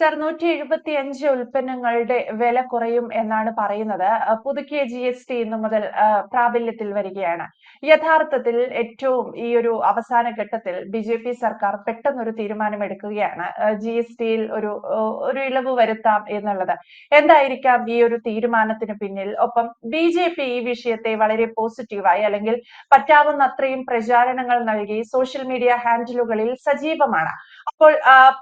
Sir നൂറ്റി എഴുപത്തി അഞ്ച് ഉൽപ്പന്നങ്ങളുടെ വില കുറയും എന്നാണ് പറയുന്നത്. പുതുക്കിയ ജി എസ് ടി ഇന്നു മുതൽ പ്രാബല്യത്തിൽ വരികയാണ്. യഥാർത്ഥത്തിൽ ഏറ്റവും ഈ ഒരു അവസാന ഘട്ടത്തിൽ ബി ജെ പി സർക്കാർ പെട്ടെന്നൊരു തീരുമാനമെടുക്കുകയാണ്. ജി എസ് ടിയിൽ ഒരു ഒരു ഇളവ് വരുത്താം എന്നുള്ളത്. എന്തായിരിക്കാം ഈ ഒരു തീരുമാനത്തിന് പിന്നിൽ? ഒപ്പം ബി ജെ പി ഈ വിഷയത്തെ വളരെ പോസിറ്റീവായി അല്ലെങ്കിൽ പറ്റാവുന്ന അത്രയും പ്രചാരണങ്ങൾ നൽകി സോഷ്യൽ മീഡിയ ഹാൻഡിലുകളിൽ സജീവമാണ്. അപ്പോൾ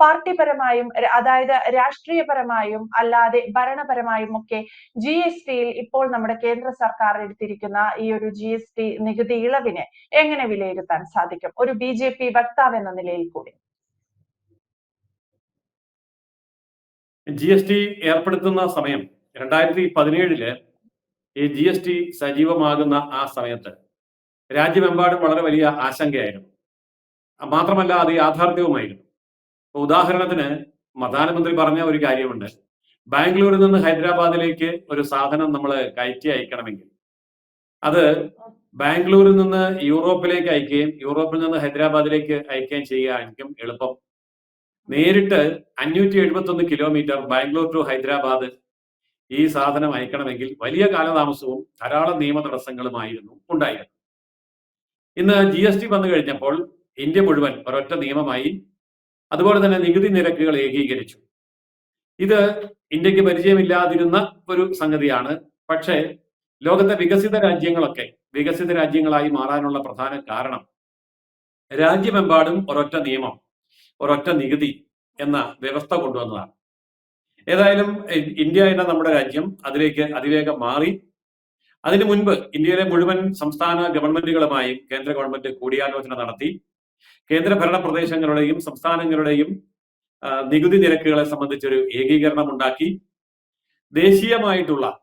പാർട്ടിപരമായും ര- അതായത് രാഷ്ട്രീയപരമായും അല്ലാതെ ഭരണപരമായും ഒക്കെ ജി എസ് ടിയിൽ ഇപ്പോൾ നമ്മുടെ കേന്ദ്ര സർക്കാർ എടുത്തിരിക്കുന്ന ഈ ഒരു ജി എസ് ടി നികുതി ഇളവിനെ എങ്ങനെ വിലയിരുത്താൻ സാധിക്കും? ഒരു ബി ജെ പി വക്താവ് എന്ന നിലയിൽ കൂടി. ജി എസ് ടി ഏർപ്പെടുത്തുന്ന സമയം രണ്ടായിരത്തി പതിനേഴിൽ ഈ ജി എസ് ടി സജീവമാകുന്ന ആ സമയത്ത് രാജ്യമെമ്പാടും വളരെ വലിയ ആശങ്കയായിരുന്നു. മാത്രമല്ല അത് യാഥാർത്ഥ്യവുമായിരുന്നു. ഉദാഹരണത്തിന് പ്രധാനമന്ത്രി പറഞ്ഞ ഒരു കാര്യമുണ്ട്. ബാംഗ്ലൂരിൽ നിന്ന് ഹൈദരാബാദിലേക്ക് ഒരു സാധനം നമ്മൾ കയറ്റി അയക്കണമെങ്കിൽ. അത് ബാംഗ്ലൂരിൽ നിന്ന് യൂറോപ്പിലേക്ക് അയക്കുകയും യൂറോപ്പിൽ നിന്ന് ഹൈദരാബാദിലേക്ക് അയക്കുകയും ചെയ്യുകയായിരിക്കും എളുപ്പം. നേരിട്ട് അഞ്ഞൂറ്റി എഴുപത്തി ഒന്ന് കിലോമീറ്റർ ബാംഗ്ലൂർ ടു ഹൈദരാബാദ് ഈ സാധനം അയക്കണമെങ്കിൽ വലിയ കാലതാമസവും ധാരാളം നിയമ തടസ്സങ്ങളുമായിരുന്നു ഉണ്ടായിരുന്നത് ഇന്ന് ജി എസ് ടി വന്നു കഴിഞ്ഞപ്പോൾ ഇന്ത്യ മുഴുവൻ ഒരൊറ്റ നിയമമായി അതുപോലെ തന്നെ നികുതി നിരക്കുകൾ ഏകീകരിച്ചു. ഇത് ഇന്ത്യയ്ക്ക് പരിചയമില്ലാതിരുന്ന ഒരു സംഗതിയാണ്. പക്ഷേ ലോകത്തെ വികസിത രാജ്യങ്ങളൊക്കെ വികസിത രാജ്യങ്ങളായി മാറാനുള്ള പ്രധാന കാരണം രാജ്യമെമ്പാടും ഒരൊറ്റ നിയമം ഒരൊറ്റ നികുതി എന്ന വ്യവസ്ഥ കൊണ്ടുവന്നതാണ്. ഏതായാലും ഇന്ത്യ എന്ന നമ്മുടെ രാജ്യം അതിലേക്ക് അതിവേഗം മാറി. അതിനു മുൻപ് ഇന്ത്യയിലെ മുഴുവൻ സംസ്ഥാന ഗവൺമെന്റുകളുമായും കേന്ദ്ര ഗവൺമെന്റ് കൂടിയാലോചന നടത്തി. കേന്ദ്രഭരണ പ്രദേശങ്ങളുടെയും സംസ്ഥാനങ്ങളുടെയും നികുതി നിരക്കുകളെ സംബന്ധിച്ചൊരു ഏകീകരണം ഉണ്ടാക്കി ദേശീയമായിട്ടുള്ള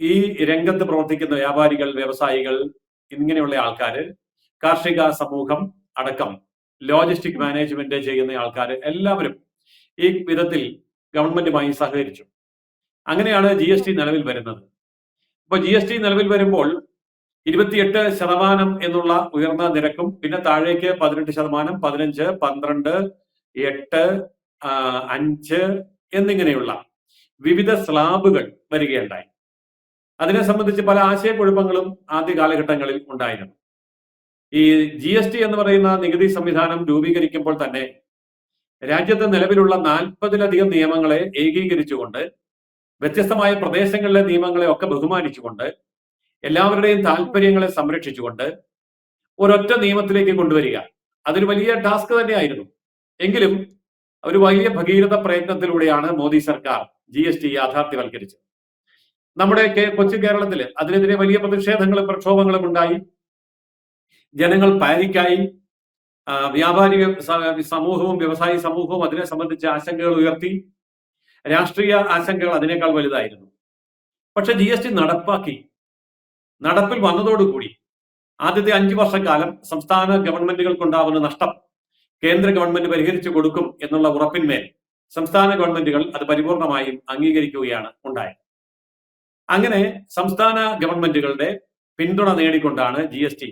ഈ രംഗത്ത് പ്രവർത്തിക്കുന്ന വ്യാപാരികൾ വ്യവസായികൾ ഇങ്ങനെയുള്ള ആൾക്കാർ കാർഷിക സമൂഹം അടക്കം ലോജിസ്റ്റിക് മാനേജ്മെന്റ് ചെയ്യുന്ന ആൾക്കാർ എല്ലാവരും ഈ വിധത്തിൽ ഗവൺമെന്റുമായി സഹകരിച്ചു. അങ്ങനെയാണ് ജി നിലവിൽ വരുന്നത്. അപ്പൊ ജി നിലവിൽ വരുമ്പോൾ ഇരുപത്തിയെട്ട് ശതമാനം എന്നുള്ള ഉയർന്ന നിരക്കും പിന്നെ താഴേക്ക് പതിനെട്ട് ശതമാനം പതിനഞ്ച് പന്ത്രണ്ട് എട്ട് അഞ്ച് എന്നിങ്ങനെയുള്ള വിവിധ സ്ലാബുകൾ വരികയുണ്ടായി. അതിനെ സംബന്ധിച്ച് പല ആശയക്കുഴപ്പങ്ങളും ആദ്യ കാലഘട്ടങ്ങളിൽ ഉണ്ടായിരുന്നു. ഈ ജി എസ് ടി എന്ന് പറയുന്ന നികുതി സംവിധാനം രൂപീകരിക്കുമ്പോൾ തന്നെ രാജ്യത്ത് നിലവിലുള്ള നാൽപ്പതിലധികം നിയമങ്ങളെ ഏകീകരിച്ചുകൊണ്ട് വ്യത്യസ്തമായ പ്രദേശങ്ങളിലെ നിയമങ്ങളെ ഒക്കെ ബഹുമാനിച്ചുകൊണ്ട് എല്ലാവരുടെയും താല്പര്യങ്ങളെ സംരക്ഷിച്ചുകൊണ്ട് ഒരൊറ്റ നിയമത്തിലേക്ക് കൊണ്ടുവരിക. അതൊരു വലിയ ടാസ്ക് തന്നെയായിരുന്നു. എങ്കിലും ഒരു വലിയ ഭഗീരഥ പ്രയത്നത്തിലൂടെയാണ് മോദി സർക്കാർ ജി എസ് ടി യാഥാർത്ഥ്യവൽക്കരിച്ചത്. നമ്മുടെ കൊച്ചു കേരളത്തിൽ അതിനെതിരെ വലിയ പ്രതിഷേധങ്ങളും പ്രക്ഷോഭങ്ങളും ഉണ്ടായി. ജനങ്ങൾ പാനിക്കായി വ്യാപാരി സമൂഹവും വ്യവസായി സമൂഹവും അതിനെ സംബന്ധിച്ച് ആശങ്കകൾ ഉയർത്തി. രാഷ്ട്രീയ ആശങ്കകൾ അതിനേക്കാൾ വലുതായിരുന്നു. പക്ഷെ ജി നടപ്പാക്കി. നടപ്പിൽ വന്നതോടുകൂടി ആദ്യത്തെ അഞ്ചു വർഷക്കാലം സംസ്ഥാന ഗവൺമെന്റുകൾക്കുണ്ടാവുന്ന നഷ്ടം കേന്ദ്ര ഗവൺമെന്റ് പരിഹരിച്ചു കൊടുക്കും എന്നുള്ള ഉറപ്പിന്മേൽ സംസ്ഥാന ഗവൺമെന്റുകൾ അത് പരിപൂർണമായും അംഗീകരിക്കുകയാണ് ഉണ്ടായത്. അങ്ങനെ സംസ്ഥാന ഗവൺമെന്റുകളുടെ പിന്തുണ നേടിക്കൊണ്ടാണ് ജി എസ് ടി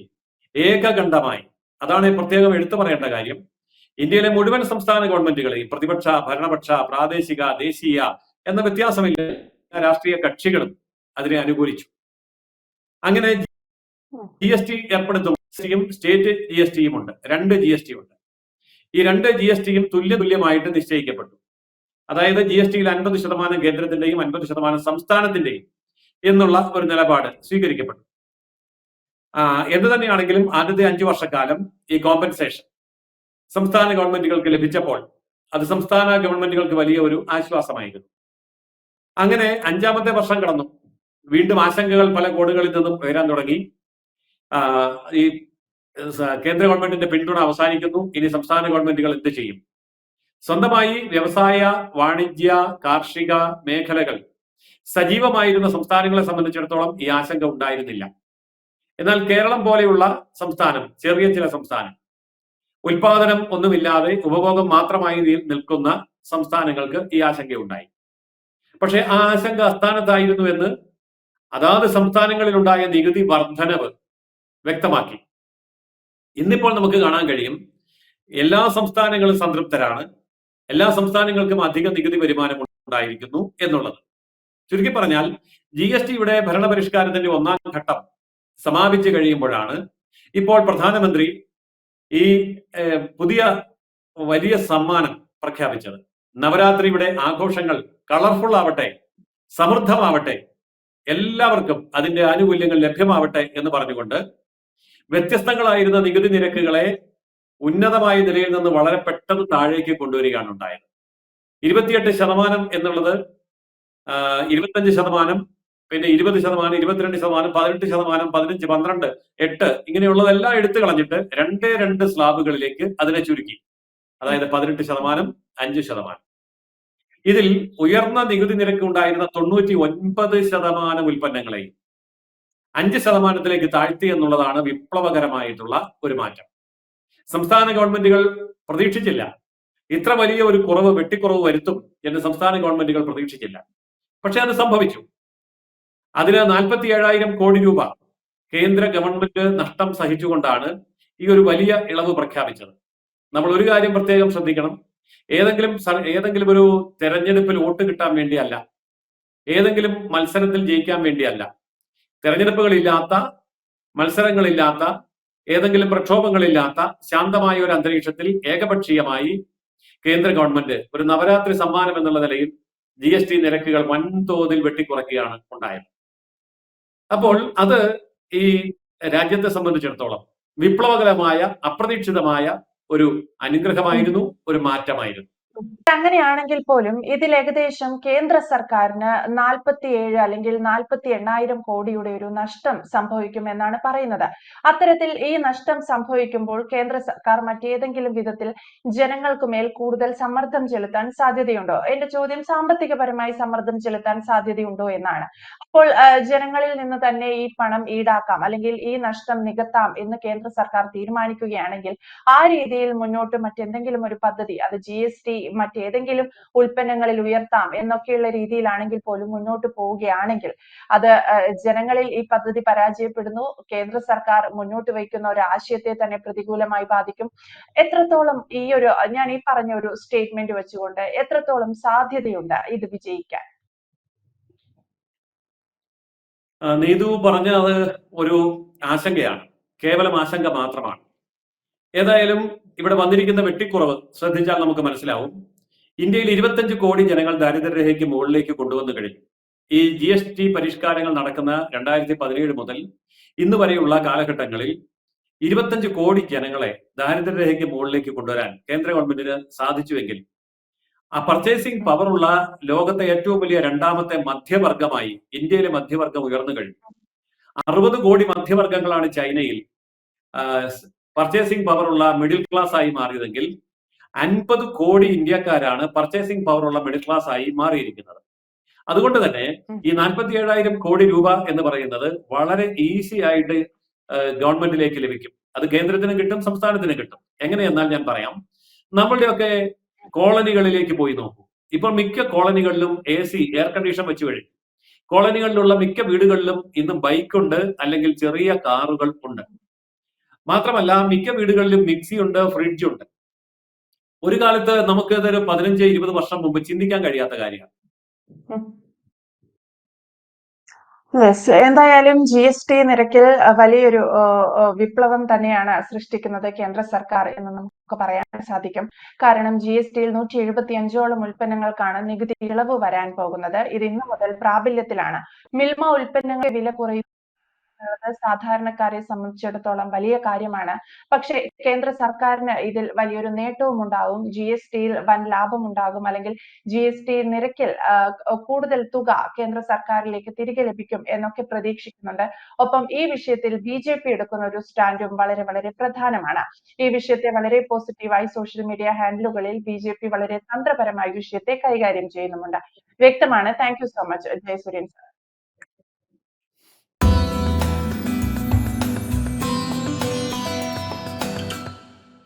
ഏകകണ്ഠമായി അതാണ് പ്രത്യേകം എടുത്തു പറയേണ്ട കാര്യം ഇന്ത്യയിലെ മുഴുവൻ സംസ്ഥാന ഗവൺമെന്റുകളെയും പ്രതിപക്ഷ ഭരണപക്ഷ പ്രാദേശിക ദേശീയ എന്ന വ്യത്യാസമില്ല രാഷ്ട്രീയ കക്ഷികളും അതിനെ അനുകൂലിച്ചു. അങ്ങനെ ജി എസ് ടി ഏർപ്പെടുത്തും. സ്റ്റേറ്റ് ജി എസ് ടിയും ഉണ്ട്. രണ്ട് ജി എസ് ടി ഉണ്ട്. ഈ രണ്ട് ജി എസ് ടിയും തുല്യ തുല്യമായിട്ട് നിശ്ചയിക്കപ്പെട്ടു. അതായത് ജി എസ് ടിയിൽ അൻപത് ശതമാനം കേന്ദ്രത്തിന്റെയും അൻപത് ശതമാനം സംസ്ഥാനത്തിന്റെയും എന്നുള്ള ഒരു നിലപാട് സ്വീകരിക്കപ്പെട്ടു. ആ, എന്ത് തന്നെയാണെങ്കിലും ആദ്യത്തെ അഞ്ചു വർഷക്കാലം ഈ കോമ്പൻസേഷൻ സംസ്ഥാന ഗവൺമെന്റുകൾക്ക് ലഭിച്ചപ്പോൾ അത് സംസ്ഥാന ഗവൺമെന്റുകൾക്ക് വലിയ ഒരു ആശ്വാസമായിരുന്നു. അങ്ങനെ അഞ്ചാമത്തെ വർഷം കടന്നു. വീണ്ടും ആശങ്കകൾ പല കോണുകളിൽ നിന്നും ഉയരാൻ തുടങ്ങി. ഈ കേന്ദ്ര ഗവൺമെന്റിന്റെ പിന്തുണ അവസാനിക്കുന്നു. ഇനി സംസ്ഥാന ഗവൺമെന്റുകൾ എന്ത് ചെയ്യും? സ്വന്തമായി വ്യവസായ വാണിജ്യ കാർഷിക മേഖലകൾ സജീവമായിരുന്ന സംസ്ഥാനങ്ങളെ സംബന്ധിച്ചിടത്തോളം ഈ ആശങ്ക ഉണ്ടായിരുന്നില്ല. എന്നാൽ കേരളം പോലെയുള്ള സംസ്ഥാനം ചെറിയ ചില സംസ്ഥാനം ഉൽപാദനം ഒന്നുമില്ലാതെ ഉപഭോഗം മാത്രമായി നിൽക്കുന്ന സംസ്ഥാനങ്ങൾക്ക് ഈ ആശങ്കയുണ്ടായി. പക്ഷേ ആ ആശങ്ക അസ്ഥാനത്തായിരുന്നു എന്ന് അതാത് സംസ്ഥാനങ്ങളിലുണ്ടായ നികുതി വർധനവ് വ്യക്തമാക്കി. ഇന്നിപ്പോൾ നമുക്ക് കാണാൻ കഴിയും എല്ലാ സംസ്ഥാനങ്ങളും സംതൃപ്തരാണ് എല്ലാ സംസ്ഥാനങ്ങൾക്കും അധിക നികുതി വരുമാനം ഉണ്ടായിരിക്കുന്നു എന്നുള്ളത്. ചുരുക്കി പറഞ്ഞാൽ ജി എസ് ടിയുടെ ഭരണപരിഷ്കാരത്തിന്റെ ഒന്നാം ഘട്ടം സമാപിച്ചു കഴിയുമ്പോഴാണ് ഇപ്പോൾ പ്രധാനമന്ത്രി ഈ പുതിയ വലിയ സമ്മാനം പ്രഖ്യാപിച്ചത്. നവരാത്രിയുടെ ആഘോഷങ്ങൾ കളർഫുൾ ആവട്ടെ സമൃദ്ധമാവട്ടെ എല്ലാവർക്കും അതിന്റെ ആനുകൂല്യങ്ങൾ ലഭ്യമാവട്ടെ എന്ന് പറഞ്ഞുകൊണ്ട് വ്യത്യസ്തങ്ങളായിരുന്ന നികുതി നിരക്കുകളെ ഉന്നതമായ നിലയിൽ നിന്ന് വളരെ പെട്ടെന്ന് താഴേക്ക് കൊണ്ടുവരികയാണ് ഉണ്ടായത്. ഇരുപത്തിയെട്ട് ശതമാനം എന്നുള്ളത് ഇരുപത്തഞ്ച് ശതമാനം പിന്നെ ഇരുപത് ശതമാനം ഇരുപത്തിരണ്ട് ശതമാനം പതിനെട്ട് ശതമാനം പതിനഞ്ച് പന്ത്രണ്ട് എട്ട് ഇങ്ങനെയുള്ളതെല്ലാം എടുത്തു കളഞ്ഞിട്ട് രണ്ടേ രണ്ട് സ്ലാബുകളിലേക്ക് അതിനെ ചുരുക്കി. അതായത് പതിനെട്ട് ശതമാനം അഞ്ച് ശതമാനം. ഇതിൽ ഉയർന്ന നികുതി നിരക്ക് ഉണ്ടായിരുന്ന തൊണ്ണൂറ്റി ഒൻപത് ശതമാനം ഉൽപ്പന്നങ്ങളെ അഞ്ച് ശതമാനത്തിലേക്ക് താഴ്ത്തി എന്നുള്ളതാണ് വിപ്ലവകരമായിട്ടുള്ള ഒരു മാറ്റം. സംസ്ഥാന ഗവൺമെന്റുകൾ പ്രതീക്ഷിച്ചില്ല. ഇത്ര വലിയ ഒരു കുറവ് വെട്ടിക്കുറവ് വരുത്തും എന്ന് സംസ്ഥാന ഗവൺമെന്റുകൾ പ്രതീക്ഷിച്ചില്ല. പക്ഷെ അത് സംഭവിച്ചു. അതിന് നാൽപ്പത്തി ഏഴായിരം കോടി രൂപ കേന്ദ്ര ഗവൺമെന്റ് നഷ്ടം സഹിച്ചുകൊണ്ടാണ് ഈ ഒരു വലിയ ഇളവ് പ്രഖ്യാപിച്ചത്. നമ്മൾ ഒരു കാര്യം പ്രത്യേകം ശ്രദ്ധിക്കണം. ഏതെങ്കിലും ഏതെങ്കിലും ഒരു തെരഞ്ഞെടുപ്പിൽ വോട്ട് കിട്ടാൻ വേണ്ടിയല്ല. ഏതെങ്കിലും മത്സരത്തിൽ ജയിക്കാൻ വേണ്ടിയല്ല. തെരഞ്ഞെടുപ്പുകളില്ലാത്ത മത്സരങ്ങളില്ലാത്ത ഏതെങ്കിലും പ്രക്ഷോഭങ്ങളില്ലാത്ത ശാന്തമായ ഒരു അന്തരീക്ഷത്തിൽ ഏകപക്ഷീയമായി കേന്ദ്ര ഗവൺമെന്റ് ഒരു നവരാത്രി സമ്മാനം എന്നുള്ള നിലയിൽ ജി എസ് ടി നിരക്കുകൾ വൻതോതിൽ വെട്ടിക്കുറയ്ക്കുകയാണ് ഉണ്ടായത്. അപ്പോൾ അത് ഈ രാജ്യത്തെ സംബന്ധിച്ചിടത്തോളം വിപ്ലവകരമായ അപ്രതീക്ഷിതമായ ഒരു അനുഗ്രഹമായിരുന്നു ഒരു മാറ്റമായിരുന്നു. അങ്ങനെയാണെങ്കിൽ പോലും ഇതിൽ ഏകദേശം കേന്ദ്ര സർക്കാരിന് നാൽപ്പത്തിയേഴ് അല്ലെങ്കിൽ നാൽപ്പത്തി എണ്ണായിരം കോടിയുടെ ഒരു നഷ്ടം സംഭവിക്കും എന്നാണ് പറയുന്നത്. അത്തരത്തിൽ ഈ നഷ്ടം സംഭവിക്കുമ്പോൾ കേന്ദ്ര സർക്കാർ മറ്റേതെങ്കിലും വിധത്തിൽ ജനങ്ങൾക്ക് മേൽ കൂടുതൽ സമ്മർദ്ദം ചെലുത്താൻ സാധ്യതയുണ്ടോ? എന്റെ ചോദ്യം സാമ്പത്തികപരമായി സമ്മർദ്ദം ചെലുത്താൻ സാധ്യതയുണ്ടോ എന്നാണ്. അപ്പോൾ ജനങ്ങളിൽ നിന്ന് തന്നെ ഈ പണം ഈടാക്കാം അല്ലെങ്കിൽ ഈ നഷ്ടം നികത്താം എന്ന് കേന്ദ്ര സർക്കാർ തീരുമാനിക്കുകയാണെങ്കിൽ ആ രീതിയിൽ മുന്നോട്ട് മറ്റെന്തെങ്കിലും ഒരു പദ്ധതി അത് ജി എസ് ടി മറ്റേതെങ്കിലും ഉൽപ്പന്നങ്ങളിൽ ഉയർത്താം എന്നൊക്കെയുള്ള രീതിയിലാണെങ്കിൽ പോലും മുന്നോട്ട് പോവുകയാണെങ്കിൽ അത് ജനങ്ങളിൽ ഈ പദ്ധതി പരാജയപ്പെടുന്നു. കേന്ദ്ര സർക്കാർ മുന്നോട്ട് വയ്ക്കുന്ന ഒരു ആശയത്തെ തന്നെ പ്രതികൂലമായി ബാധിക്കും. എത്രത്തോളം ഈ ഒരു ഞാൻ ഈ പറഞ്ഞ ഒരു സ്റ്റേറ്റ്മെന്റ് വെച്ചുകൊണ്ട് എത്രത്തോളം സാധ്യതയുണ്ട് ഇത് വിജയിക്കാൻ? നീതു പറഞ്ഞത് ഒരു ആശങ്കയാണ്. കേവലം ആശങ്ക മാത്രമാണ്. ഏതായാലും ഇവിടെ വന്നിരിക്കുന്ന വെട്ടിക്കുറവ് ശ്രദ്ധിച്ചാൽ നമുക്ക് മനസ്സിലാവും. ഇന്ത്യയിൽ ഇരുപത്തഞ്ച് കോടി ജനങ്ങൾ ദാരിദ്ര്യരേഖയ്ക്ക് മുകളിലേക്ക് കൊണ്ടുവന്നു കഴിഞ്ഞു. ഈ ജി എസ് ടി പരിഷ്കാരങ്ങൾ നടക്കുന്ന രണ്ടായിരത്തി പതിനേഴ് മുതൽ ഇന്ന് വരെയുള്ള കാലഘട്ടങ്ങളിൽ ഇരുപത്തഞ്ച് കോടി ജനങ്ങളെ ദാരിദ്ര്യരേഖയ്ക്ക് മുകളിലേക്ക് കൊണ്ടുവരാൻ കേന്ദ്ര ഗവൺമെന്റിന് സാധിച്ചുവെങ്കിൽ ആ പർച്ചേസിംഗ് പവറുള്ള ലോകത്തെ ഏറ്റവും വലിയ രണ്ടാമത്തെ മധ്യവർഗമായി ഇന്ത്യയിലെ മധ്യവർഗം ഉയർന്നു കഴിഞ്ഞു. അറുപത് കോടി മധ്യവർഗങ്ങളാണ് ചൈനയിൽ പർച്ചേസിംഗ് പവറുള്ള മിഡിൽ ക്ലാസ് ആയി മാറിയതെങ്കിൽ അൻപത് കോടി ഇന്ത്യക്കാരാണ് പർച്ചേസിംഗ് പവറുള്ള മിഡിൽ ക്ലാസ് ആയി മാറിയിരിക്കുന്നത്. അതുകൊണ്ട് തന്നെ ഈ നാൽപ്പത്തി ഏഴായിരം കോടി രൂപ എന്ന് പറയുന്നത് വളരെ ഈസി ആയിട്ട് ഗവൺമെന്റിലേക്ക് ലഭിക്കും. അത് കേന്ദ്രത്തിന് കിട്ടും സംസ്ഥാനത്തിന് കിട്ടും. എങ്ങനെയെന്നാൽ ഞാൻ പറയാം. നമ്മളുടെയൊക്കെ കോളനികളിലേക്ക് പോയി നോക്കൂ. ഇപ്പോൾ മിക്ക കോളനികളിലും എ സി എയർ കണ്ടീഷൻ വെച്ച് കഴിഞ്ഞു കോളനികളിലുള്ള മിക്ക വീടുകളിലും ഇന്ന് ബൈക്കുണ്ട് അല്ലെങ്കിൽ ചെറിയ കാറുകൾ ഉണ്ട്. മാത്രമല്ല മിക്ക വീടുകളിലും മിക്സി ഉണ്ട് ഫ്രിഡ്ജ് ഉണ്ട്. ഒരു കാലത്ത് നമുക്ക് ഇതൊരു പതിനഞ്ച് ഇരുപത് വർഷം മുമ്പ് ചിന്തിക്കാൻ കഴിയാത്ത കാര്യമാണ്. എന്തായാലും ജി എസ് ടി നിരക്കിൽ വലിയൊരു വിപ്ലവം തന്നെയാണ് സൃഷ്ടിക്കുന്നത് കേന്ദ്ര സർക്കാർ എന്ന് നമുക്ക് പറയാൻ സാധിക്കും. കാരണം ജി എസ് ടിയിൽ നൂറ്റി എഴുപത്തി അഞ്ചോളം ഉൽപ്പന്നങ്ങൾക്കാണ് നികുതി ഇളവ് വരാൻ പോകുന്നത്. ഇത് ഇന്നു മുതൽ പ്രാബല്യത്തിലാണ്. മിൽമ ഉൽപ്പന്നങ്ങളുടെ വില കുറയുന്നത് സാധാരണക്കാരെ സംബന്ധിച്ചിടത്തോളം വലിയ കാര്യമാണ്. പക്ഷേ കേന്ദ്ര സർക്കാരിന് ഇതിൽ വലിയൊരു നേട്ടവും ഉണ്ടാവും. ജി എസ് ടിയിൽ വൻ ലാഭം ഉണ്ടാകും. അല്ലെങ്കിൽ ജി എസ് ടി നിരക്കിൽ കൂടുതൽ തുക കേന്ദ്ര സർക്കാരിലേക്ക് തിരികെ ലഭിക്കും എന്നൊക്കെ പ്രതീക്ഷിക്കുന്നുണ്ട്. ഒപ്പം ഈ വിഷയത്തിൽ ബി ജെ പി എടുക്കുന്ന ഒരു സ്റ്റാൻഡും വളരെ വളരെ പ്രധാനമാണ്. ഈ വിഷയത്തെ വളരെ പോസിറ്റീവായി സോഷ്യൽ മീഡിയ ഹാൻഡിലുകളിൽ ബി ജെ പി വളരെ തന്ത്രപരമായി വിഷയത്തെ കൈകാര്യം ചെയ്യുന്നുമുണ്ട്. വ്യക്തമാണ്. Thank you so much Jayasuryan sir.